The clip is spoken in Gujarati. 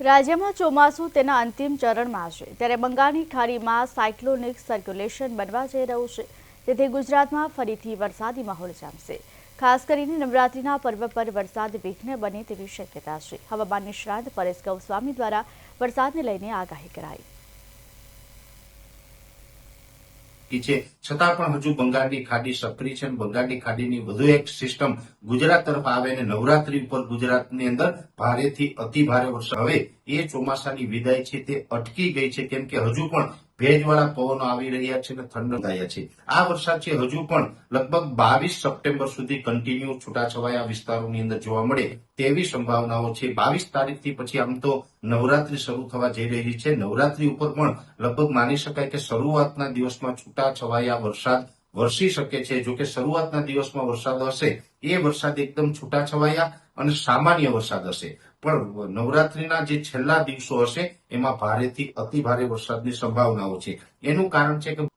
રાજ્યમાં ચોમાસું તેના અંતિમ ચરણમાં છે ત્યારે બંગાળની ખાડીમાં સાયક્લોનિક સર્ક્યુલેશન બનવા જઈ રહ્યું છે. જેથી ગુજરાતમાં ફરીથી વરસાદી માહોલ જામશે. ખાસ કરીને નવરાત્રીના પર્વ પર વરસાદ વિઘ્ન બને તેવી શક્યતા છે. હવામાન નિષ્ણાંત પરેશ ગૌસ્વામી દ્વારા વરસાદને લઈને આગાહી કરાઈ. કી છે છતાં પણ હજુ બંગાળની ખાડી સક્રિય છે અને બંગાળની ખાડીની વધુ એક સિસ્ટમ ગુજરાત તરફ આવે અને નવરાત્રી ઉપર ગુજરાતની અંદર ભારેથી અતિ ભારે વરસાદ. હવે એ ચોમાસાની વિદાય છે તે અટકી ગઈ છે કેમ કે હજુ પણ ભેજવાળા પવનો આવી રહ્યા છે અને ઠંડ થયા છે. આ વરસાદ છે હજુ પણ લગભગ બાવીસ સપ્ટેમ્બર સુધી કન્ટિન્યુ છૂટાછવાયા વિસ્તારોની અંદર જોવા મળે તેવી સંભાવનાઓ છે. બાવીસ તારીખથી પછી આમ તો નવરાત્રી શરૂ થવા જઈ રહી છે. નવરાત્રી ઉપર પણ લગભગ માની શકાય કે શરૂઆતના દિવસમાં છૂટાછવાયા વરસાદ વરસી શકે છે. જોકે શરૂઆતના દિવસમાં વરસાદ હશે એ વરસાદ એકદમ છૂટાછવાયા અને સામાન્ય વરસાદ હશે. પણ નવરાત્રીના જે છેલ્લા દિવસો હશે, એમાં ભારેથી અતિ ભારે વરસાદની સંભાવનાઓ છે. એનું કારણ છે કે